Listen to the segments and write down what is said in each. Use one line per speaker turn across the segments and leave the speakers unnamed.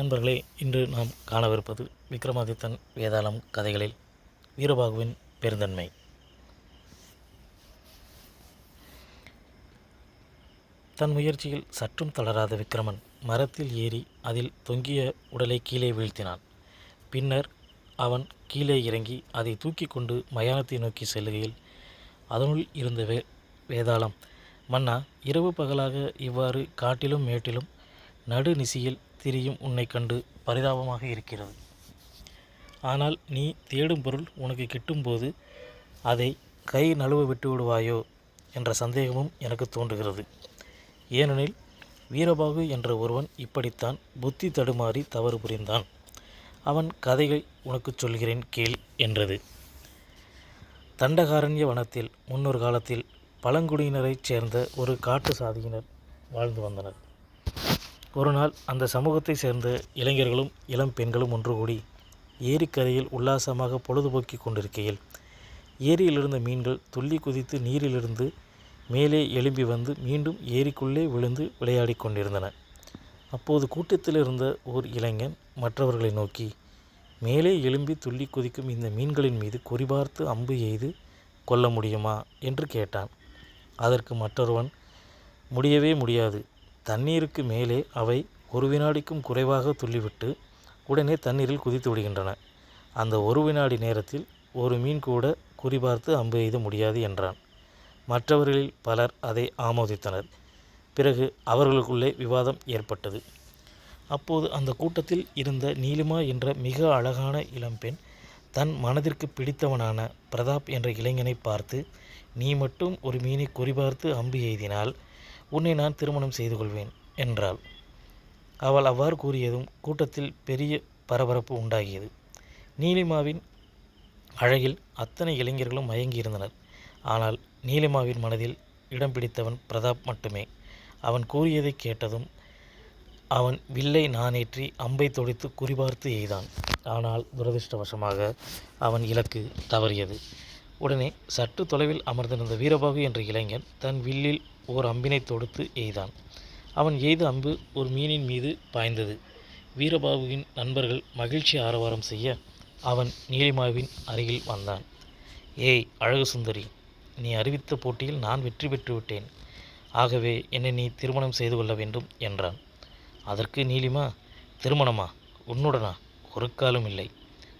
நண்பர்களே இன்று நாம் காணவிருப்பது விக்ரமாதித்தன் வேதாளம் கதைகளில் வீரபாகுவின் பெருந்தன்மை. தன் முயற்சியில் சற்றும் தளராத விக்ரமன் மரத்தில் ஏறி அதில் தொங்கிய உடலை கீழே வீழ்த்தினான். பின்னர் அவன் கீழே இறங்கி அதை தூக்கி கொண்டு மயானத்தை நோக்கி செல்லுகையில் அதனுள் இருந்த வே வேதாளம் மன்னா இரவு பகலாக இவ்வாறு காட்டிலும் மேட்டிலும் நடுநிசியில் திரியும் உன்னை கண்டு பரிதாபமாக இருக்கிறது. ஆனால் நீ தேடும் பொருள் உனக்கு கிட்டும்போது அதை கை நழுவ விட்டு விடுவாயோ என்ற சந்தேகமும் எனக்கு தோன்றுகிறது. ஏனெனில் வீரபாகு என்ற ஒருவன் இப்படித்தான் புத்தி தடுமாறி தவறு புரிந்தான். அவன் கதையை உனக்குச் சொல்கிறேன் கேள் என்றது. தண்டகாரண்ய வனத்தில் முன்னொரு காலத்தில் பழங்குடியினரைச் சேர்ந்த ஒரு காட்டு சாதியினர் வாழ்ந்து வந்தனர். ஒரு நாள் அந்த சமூகத்தைச் சேர்ந்த இளைஞர்களும் இளம் பெண்களும் ஒன்று கூடி ஏரிக்கரையில் உல்லாசமாக பொழுதுபோக்கி கொண்டிருக்கையில் ஏரியிலிருந்த மீன்கள் துள்ளி குதித்து நீரிலிருந்து மேலே எழும்பி வந்து மீண்டும் ஏரிக்குள்ளே விழுந்து விளையாடி கொண்டிருந்தன. அப்போது கூட்டத்தில் இருந்த ஓர் இளைஞன் மற்றவர்களை நோக்கி மேலே எழும்பி துள்ளி குதிக்கும் இந்த மீன்களின் மீது குறிபார்த்து அம்பு எய்து கொல்ல முடியுமா? என்று கேட்டான். அதற்கு மற்றொருவன் முடியவே முடியாது. தண்ணீருக்கு மேலே அவை ஒரு வினாடிக்கும் குறைவாக துள்ளிவிட்டு உடனே தண்ணீரில் குதித்து விடுகின்றன. அந்த ஒரு வினாடி நேரத்தில் ஒரு மீன் கூட குறிபார்த்து அம்பு எய்த முடியாது என்றான். மற்றவர்களில் பலர் அதை ஆமோதித்தனர். பிறகு அவர்களுக்குள்ளே விவாதம் ஏற்பட்டது. அப்போது அந்த கூட்டத்தில் இருந்த நீலிமா என்ற மிக அழகான இளம்பெண் தன் மனதிற்கு பிடித்தவனான பிரதாப் என்ற இளைஞனை பார்த்து நீ மட்டும் ஒரு மீனை குறிபார்த்து அம்பு எய்தினால் உன்னை நான் திருமணம் செய்து கொள்வேன் என்றாள். அவள் அவ்வாறு கூறியதும் கூட்டத்தில் பெரிய பரபரப்பு உண்டாகியது. நீலிமாவின் அழகில் அத்தனை இளைஞர்களும் மயங்கியிருந்தனர் ஆனால் நீலிமாவின் மனதில் இடம் பிடித்தவன் பிரதாப் மட்டுமே. அவன் கூறியதை கேட்டதும் அவன் வில்லை நானேற்றி அம்பை தொடித்து குறிபார்த்து எய்தான். ஆனால் துரதிர்ஷ்டவசமாக அவன் இலக்கு தவறியது. உடனே சற்று தொலைவில் அமர்ந்திருந்த வீரபாகு என்ற இளைஞன் தன் வில்லில் ஓர் அம்பினை தொடுத்து எய்தான். அவன் எய்த அம்பு ஒரு மீனின் மீது பாய்ந்தது. வீரபாபுவின் நண்பர்கள் மகிழ்ச்சி ஆரவாரம் செய்ய அவன் நீலிமாவின் அருகில் வந்தான். ஏய் அழகு சுந்தரி நீ அறிவித்த போட்டியில் நான் வெற்றி பெற்றுவிட்டேன் ஆகவே என்னை நீ திருமணம் செய்து கொள்ள வேண்டும் என்றான். அதற்கு நீலிமா திருமணமா? உன்னுடனா? ஒரு காலம் இல்லை.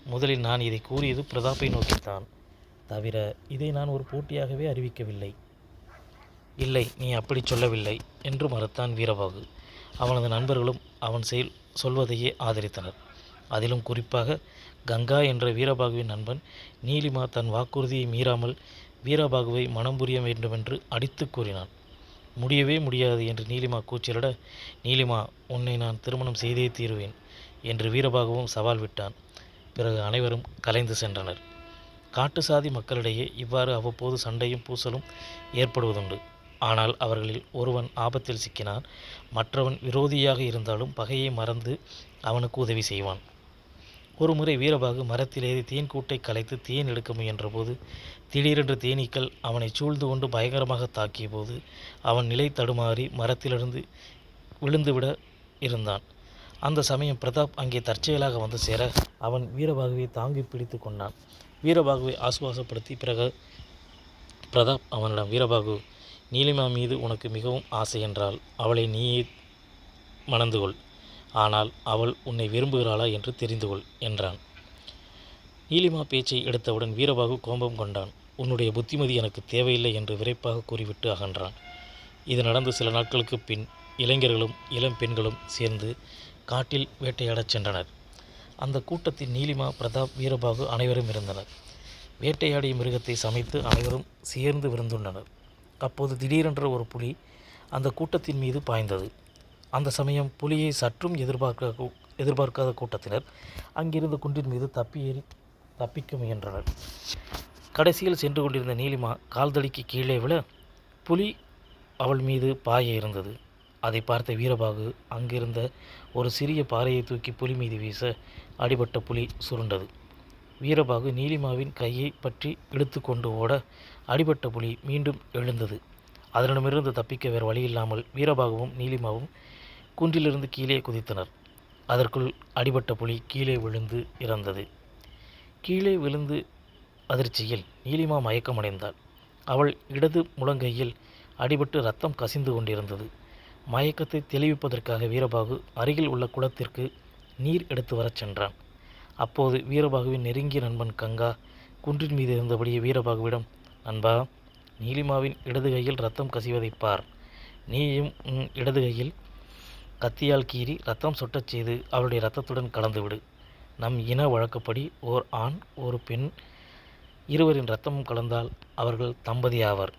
முதலில் நான் இதை கூறியது பிரதாப்பை நோக்கித்தான். தவிர இதை நான் ஒரு போட்டியாகவே அறிவிக்கவில்லை. இல்லை நீ அப்படி சொல்லவில்லை என்று மறுத்தான் வீரபாகு. அவனது நண்பர்களும் அவன் செயல் சொல்வதையே ஆதரித்தனர். அதிலும் குறிப்பாக கங்கா என்ற வீரபாகுவின் நண்பன் நீலிமா தன் வாக்குறுதியை மீறாமல் வீரபாகுவை மனம் புரிய வேண்டுமென்று அடித்து கூறினான். முடியவே முடியாது என்று நீலிமா கூச்சலிட நீலிமா உன்னை நான் திருமணம் செய்தே தீருவேன் என்று வீரபாகுவும் சவால் விட்டான். பிறகு அனைவரும் கலைந்து சென்றனர். காட்டு சாதி மக்களிடையே இவ்வாறு அவ்வப்போது சண்டையும் பூசலும் ஏற்படுவதுண்டு. ஆனால் அவர்களில் ஒருவன் ஆபத்தில் சிக்கினான் மற்றவன் விரோதியாக இருந்தாலும் பகையை மறந்து அவனுக்கு உதவி செய்வான். ஒருமுறை வீரபாகு மரத்திலேறி தேன் கூட்டை கலைத்து தேன் எடுக்க முயன்றபோது திடீரென்று தேனீக்கள் அவனை சூழ்ந்து கொண்டு பயங்கரமாக தாக்கிய போது அவன் நிலை தடுமாறி மரத்திலிருந்து விழுந்துவிட இருந்தான். அந்த சமயம் பிரதாப் அங்கே தற்செயலாக வந்து சேர அவன் வீரபாகுவை தாங்கி பிடித்து கொண்டான். வீரபாகுவை ஆசுவாசப்படுத்தி பிறகு பிரதாப் அவனிடம் வீரபாகு நீலிமா மீது உனக்கு மிகவும் ஆசை என்றால் அவளை நீயே மணந்து கொள் ஆனால் அவள் உன்னை விரும்புகிறாளா என்று தெரிந்து கொள் என்றான். நீலிமா பேச்சை எடுத்தவுடன் வீரபாகு கோபம் கொண்டான். உன்னுடைய புத்திமதி எனக்கு தேவையில்லை என்று விரைப்பாக கூறிவிட்டு அகன்றான். இது நடந்து சில நாட்களுக்கு பின் இளைஞர்களும் இளம் பெண்களும் சேர்ந்து காட்டில் வேட்டையாடச் சென்றனர். அந்த கூட்டத்தில் நீலிமா பிரதாப் வீரபாகு அனைவரும் இருந்தனர். வேட்டையாடிய மிருகத்தை சமைத்து அனைவரும் சேர்ந்து விருந்துண்டனர். அப்போது திடீரென்ற ஒரு புலி அந்த கூட்டத்தின் மீது பாய்ந்தது. அந்த சமயம் புலியை சற்றும் எதிர்பார்க்க எதிர்பார்க்காத கூட்டத்தினர் அங்கிருந்த குன்றின் மீது தப்பி ஏறி தப்பிக்க முயன்றனர். கடைசியில் சென்று கொண்டிருந்த நீலிமா கால்தடிக்கு கீழே விழ புலி அவள் மீது பாய இருந்தது. அதை பார்த்த வீரபாகு அங்கிருந்த ஒரு சிறிய பாறையை தூக்கி புலி மீது வீச அடிபட்ட புலி சுருண்டது. வீரபாகு நீலிமாவின் கையை பற்றி இழுத்து கொண்டு ஓட அடிபட்ட புலி மீண்டும் எழுந்தது. அதனிடமிருந்து தப்பிக்க வேறு வழியில்லாமல் வீரபாகுவும் நீலிமாவும் குன்றிலிருந்து கீழே குதித்தனர். அதற்குள் அடிபட்ட புலி கீழே விழுந்து இறந்தது. கீழே விழுந்து அதிர்ச்சியில் நீலிமா மயக்கமடைந்தாள். அவள் இடது முழங்கையில் அடிபட்டு ரத்தம் கசிந்து கொண்டிருந்தது. மயக்கத்தை தெளிவிப்பதற்காக வீரபாகு அருகில் உள்ள குளத்திற்கு நீர் எடுத்து வரச் சென்றான். அப்போது வீரபாகுவின் நெருங்கிய நண்பன் கங்கா குன்றின் மீது இருந்தபடியே வீரபாகுவிடம் நண்பா நீலிமாவின் இடது கையில் ரத்தம் கசிவதைப் பார். நீயும் உன் இடது கையில் கத்தியால் கீறி ரத்தம் சொட்டச் செய்து அவளுடைய ரத்தத்துடன் கலந்துவிடு. நம் இன வழக்கப்படி ஓர் ஆண் ஒரு பெண் இருவரின் ரத்தமும் கலந்தால் அவர்கள் தம்பதி ஆவர்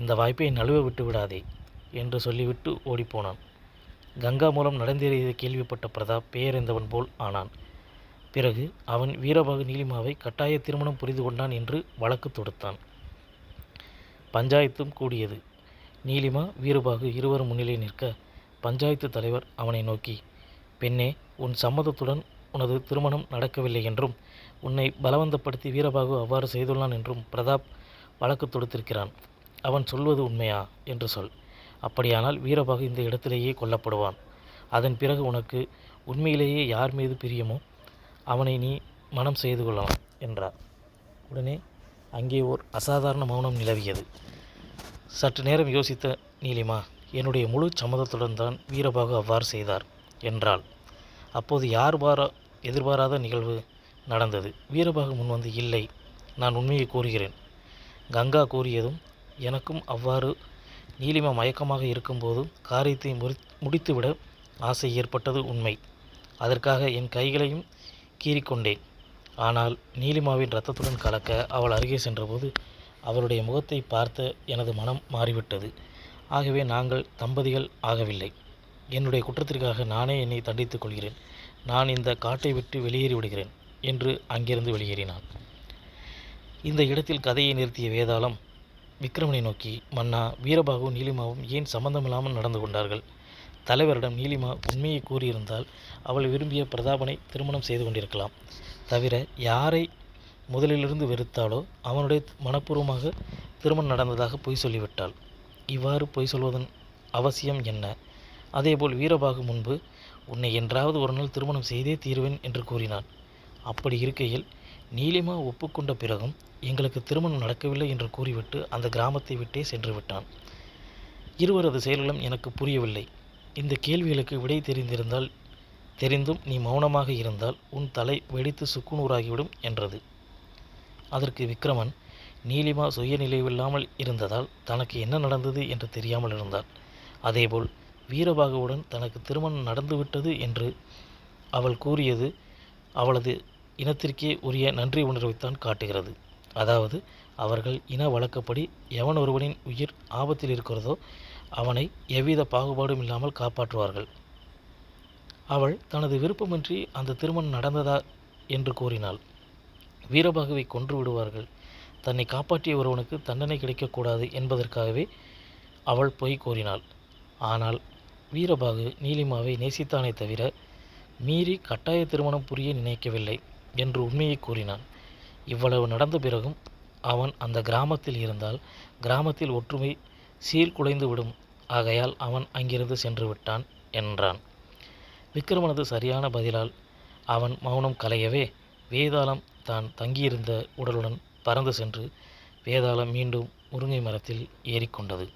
இந்த வாய்ப்பை நழுவ விட்டு விடாதே என்று சொல்லிவிட்டு ஓடிப்போனான். கங்கா மூலம் நடந்தேறியதை கேள்விப்பட்ட பிரதாப் பேரறிந்தவன் போல் ஆனான். பிறகு அவன் வீரபாகு நீலிமாவை கட்டாய திருமணம் புரிந்து கொண்டான் என்று வழக்கு தொடுத்தான். பஞ்சாயத்தும் கூடியது. நீலிமா வீரபாகு இருவரும் முன்னிலை நிற்க பஞ்சாயத்து தலைவர் அவனை நோக்கி பெண்ணே உன் சம்மதத்துடன் உனது திருமணம் நடக்கவில்லை என்றும் உன்னை பலவந்தப்படுத்தி வீரபாகு அவ்வாறு செய்துள்ளான் என்றும் பிரதாப் வழக்கு தொடுத்திருக்கிறான். அவன் சொல்வது உண்மையா? என்று சொல். அப்படியானால் வீரபாகு இந்த இடத்திலேயே கொல்லப்படுவான். அதன் பிறகு உனக்கு உண்மையிலேயே யார் மீது பிரியமோ அவனை நீ மனம் செய்து கொள்ளலாம் என்றார். உடனே அங்கே ஓர் அசாதாரண மௌனம் நிலவியது. சற்று நேரம் யோசித்த நீலிமா என்னுடைய முழு சம்மதத்துடன் தான் வீரபாகு அவ்வாறு செய்தார் என்றாள். அப்போது யார் பார எதிர்பாராத நிகழ்வு நடந்தது. வீரபாகு முன்வந்து இல்லை நான் உண்மையை கூறுகிறேன். கங்கா கூறியதும் எனக்கும் அவ்வாறு. நீலிமா மயக்கமாக இருக்கும்போதும் காரியத்தை முறி முடித்துவிட ஆசை ஏற்பட்டது உண்மை. அதற்காக என் கைகளையும் கீறிக்கொண்டேன். ஆனால் நீலிமாவின் ரத்தத்துடன் கலக்க அவள் அருகே சென்றபோது அவளுடைய முகத்தை பார்த்த எனது மனம் மாறிவிட்டது. ஆகவே நாங்கள் தம்பதிகள் ஆகவில்லை. என்னுடைய குற்றத்திற்காக நானே என்னை தண்டித்துக் கொள்கிறேன். நான் இந்த காட்டை விட்டு வெளியேறி விடுகிறேன் என்று அங்கிருந்து வெளியேறினான். இந்த இடத்தில் கதையை நிறுத்திய வேதாளம் விக்ரமனை நோக்கி மன்னா வீரபாகு நீலிமாவும் ஏன் சம்பந்தமில்லாமல் நடந்து கொண்டார்கள்? தலைவரிடம் நீலிமா உண்மையை கூறியிருந்தால் அவள் விரும்பிய பிரதாபனை திருமணம் செய்து கொண்டிருக்கலாம். தவிர யாரை முதலிலிருந்து வெறுத்தாலோ அவனுடைய மனப்பூர்வமாக திருமணம் நடந்ததாக பொய் சொல்லிவிட்டாள். இவ்வாறு பொய் சொல்வதன் அவசியம் என்ன? அதேபோல் வீரபாகு முன்பு உன்னை என்றாவது ஒரு நாள் திருமணம் செய்தே தீருவேன் என்று கூறினான். அப்படி இருக்கையில் நீலிமா ஒப்புக்கொண்ட பிறகும் எங்களுக்கு திருமணம் நடக்கவில்லை என்று கூறிவிட்டு அந்த கிராமத்தை விட்டே சென்று விட்டான். இருவரது செயல்களும் எனக்கு புரியவில்லை. இந்த கேள்விகளுக்கு விடை தெரிந்திருந்தால் தெரிந்தும் நீ மௌனமாக இருந்தால் உன் தலை வெடித்து சுக்குநூறாகிவிடும் என்றது. அதற்கு விக்ரமன் நீலிமா சுயநிலைவில்லாமல் இருந்ததால் தனக்கு என்ன நடந்தது என்று தெரியாமல் இருந்தார் அதேபோல் வீரபாகுவுடன் தனக்கு திருமணம் நடந்துவிட்டது என்று அவள் கூறியது அவளது இனத்திற்கே உரிய நன்றி உணர்வைத்தான் காட்டுகிறது. அதாவது அவர்கள் இன வழக்கப்படி எவன் ஒருவனின் உயிர் ஆபத்தில் இருக்கிறதோ அவனை எவ்வித பாகுபாடும் இல்லாமல் காப்பாற்றுவார்கள். அவள் தனது விருப்பமின்றி அந்த திருமணம் நடந்ததா என்று கூறினாள். வீரபாகுவை கொன்று விடுவார்கள். தன்னை காப்பாற்றிய ஒருவனுக்கு தண்டனை கிடைக்கக்கூடாது என்பதற்காகவே அவள் பொய் கூறினாள். ஆனால் வீரபாகு நீலிமாவை நேசித்தானே தவிர மீறி கட்டாய திருமணம் புரிய நினைக்கவில்லை என்று உண்மையை கூறினான். இவ்வளவு நடந்த பிறகும் அவன் அந்த கிராமத்தில் இருந்தால் கிராமத்தில் ஒற்றுமை சீர்குலைந்து விடும் ஆகையால் அவன் அங்கிருந்து சென்று விட்டான் என்றான். விக்ரமனது சரியான பதிலால் அவன் மௌனம் கலையவே வேதாளம் தான் தங்கியிருந்த உடலுடன் பறந்து சென்று வேதாளம் மீண்டும் முருங்கை மரத்தில் ஏறிக்கொண்டது.